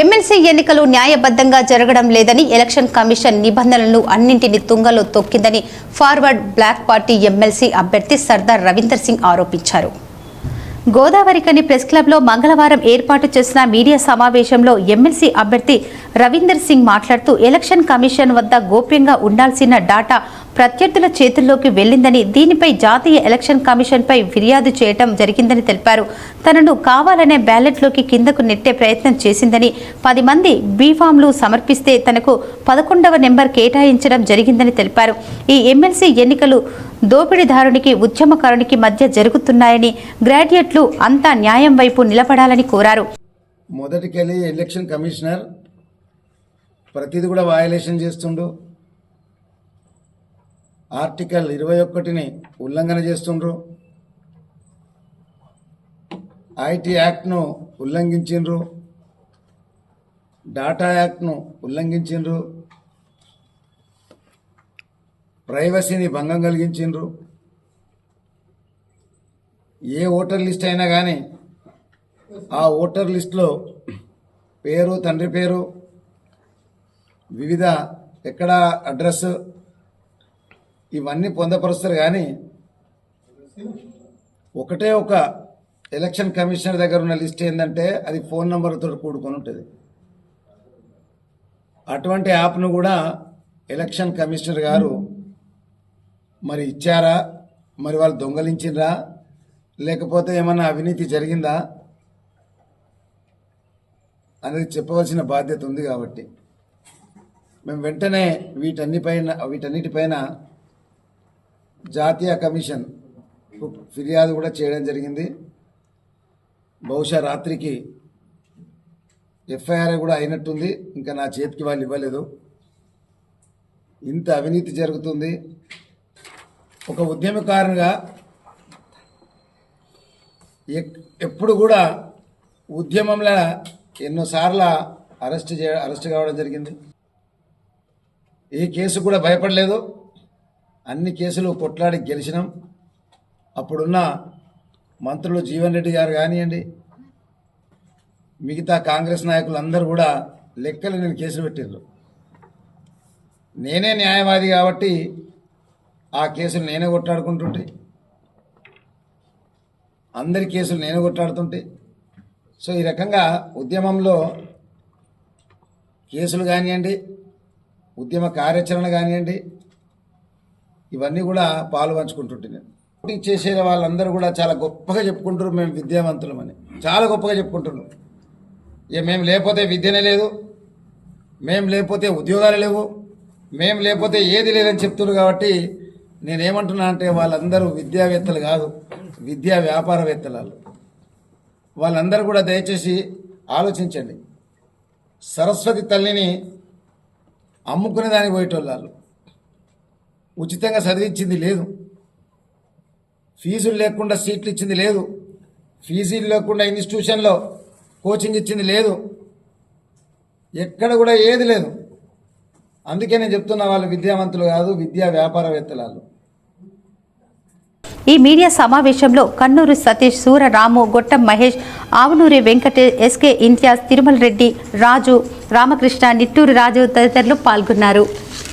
MLC ఎన్నికలు న్యాయబద్ధంగా జరగడం లేదని ఎలక్షన్ కమిషన్ నిబంధనలను అన్నింటినీ తుంగలో తొక్కిందని ఫార్వర్డ్ బ్లాక్ పార్టీ ఎమ్మెల్సీ అభ్యర్థి సర్దార్ రవీందర్ సింగ్ ఆరోపించారు. గోదావరికని ప్రెస్ క్లబ్లో మంగళవారం ఏర్పాటు చేసిన మీడియా సమావేశంలో ఎమ్మెల్సీ అభ్యర్థి రవీందర్ సింగ్ మాట్లాడుతూ ఎలక్షన్ కమిషన్ వద్ద గోప్యంగా ఉండాల్సిన డాటా ప్రత్యర్థుల చేతుల్లోకి వెళ్ళిందని దీనిపై జాతీయ ఎలక్షన్ కమిషన్పై ఫిర్యాదు చేయటం జరిగిందని తెలిపారు. తనను కావాలనే బ్యాలెట్లోకి కిందకు నెట్టే ప్రయత్నం చేసిందని పది మంది బీఫామ్లు సమర్పిస్తే తనకు పదకొండవ నెంబర్ కేటాయించడం జరిగిందని తెలిపారు. ఈ ఎమ్మెల్సీ ఎన్నికలు దోపిడీదారునికి ఉద్యమకారునికి మధ్య జరుగుతున్నాయని గ్రాడ్యుయేట్లు అంతా న్యాయం వైపు నిలబడాలని కోరారు. మొదటికెళ్ళి ఎలక్షన్ కమిషనర్ ప్రతిది కూడా వయలేషన్ చేస్తుండు. ఆర్టికల్ ఇరవై ఒకటిని ఉల్లంఘన చేస్తుండ్రు. ఐటీ యాక్ట్ను ఉల్లంఘించిండ్రు. డాటా యాక్ట్ను ఉల్లంఘించిండ్రు. ప్రైవసీని భంగం కలిగించిండ్రు. ఏ ఓటర్ లిస్ట్ అయినా కానీ ఆ ఓటర్ లిస్ట్లో పేరు తండ్రి పేరు వివిధ ఎక్కడ అడ్రస్ ఇవన్నీ పొందపరుస్తారు కానీ ఒకటే ఒక ఎలక్షన్ కమిషనర్ దగ్గర ఉన్న లిస్ట్ ఏంటంటే అది ఫోన్ నెంబర్తో కూడుకొని ఉంటుంది. అటువంటి యాప్ను కూడా ఎలక్షన్ కమిషనర్ గారు మరి ఇచ్చారా? మరి వాళ్ళు దొంగలించిండ్రా లేకపోతే ఏమన్నా అవినీతి జరిగిందా? అనేది చెప్పవలసిన బాధ్యత ఉంది కాబట్టి. మేము వెంటనే వీటన్నిపైన వీటన్నిటిపైన జాతీయ కమిషన్ ఫిర్యాదు కూడా చేయడం జరిగింది. బహుశా రాత్రికి ఎఫ్ఐఆర్ కూడా అయినట్టుంది. ఇంకా నా చేతికి వాళ్ళు ఇవ్వలేదు. ఇంత అవినీతి జరుగుతుంది. ఒక ఉద్యమకారునిగా ఎప్పుడు కూడా ఉద్యమంలో ఎన్నోసార్లు అరెస్ట్ చే అరెస్ట్ కావడం జరిగింది. ఏ కేసు కూడా భయపడలేదు. అన్ని కేసులు కొట్లాడి గెలిచినాం. అప్పుడున్న మంత్రులు జీవన్ రెడ్డి గారు కానివ్వండి మిగతా కాంగ్రెస్ నాయకులు అందరూ కూడా లెక్కలు నేను కేసులు పెట్టిర్రు. నేనే న్యాయవాది కాబట్టి ఆ కేసులు నేనే కొట్లాడుకుంటుంటే అందరి కేసులు నేను కొట్లాడుతుంటే. సో ఈ రకంగా ఉద్యమంలో కేసులు కానివ్వండి ఉద్యమ కార్యాచరణ కానివ్వండి ఇవన్నీ కూడా పాలు పంచుకుంటుంటే నేను. పోటీ చేసే వాళ్ళందరూ కూడా చాలా గొప్పగా చెప్పుకుంటారు మేము విద్యావంతులమని చాలా గొప్పగా చెప్పుకుంటున్నాం ఇక మేము లేకపోతే విద్యనే లేదు మేము లేకపోతే ఉద్యోగాలు లేవు మేము లేకపోతే ఏది లేదని చెప్తున్నారు కాబట్టి నేనేమంటున్నా అంటే వాళ్ళందరూ విద్యావేత్తలు కాదు విద్యా వ్యాపారవేత్తలు వాళ్ళు వాళ్ళందరూ కూడా దయచేసి ఆలోచించండి. సరస్వతి తల్లిని అమ్ముకునే దానికి పోయేటోళ్ళు వాళ్ళు. ఉచితంగా చదివించింది లేదు. ఫీజులు లేకుండా సీట్లు ఇచ్చింది లేదు. ఫీజులు లేకుండా ఇన్స్టిట్యూషన్లో కోచింగ్ ఇచ్చింది లేదు. ఎక్కడ కూడా ఏది లేదు. అందుకే నేను చెప్తున్నా వాళ్ళు విద్యావంతులు కాదు విద్యా వ్యాపారవేత్తలు ఈ మీడియా సమావేశంలో కన్నూరు సతీష్ సూరరాము గొట్టం మహేష్ ఆవునూరి వెంకటే ఎస్కే ఇంతియాజ్ తిరుమల రెడ్డి రాజు రామకృష్ణ నిట్టూరు రాజు తదితరులు పాల్గొన్నారు.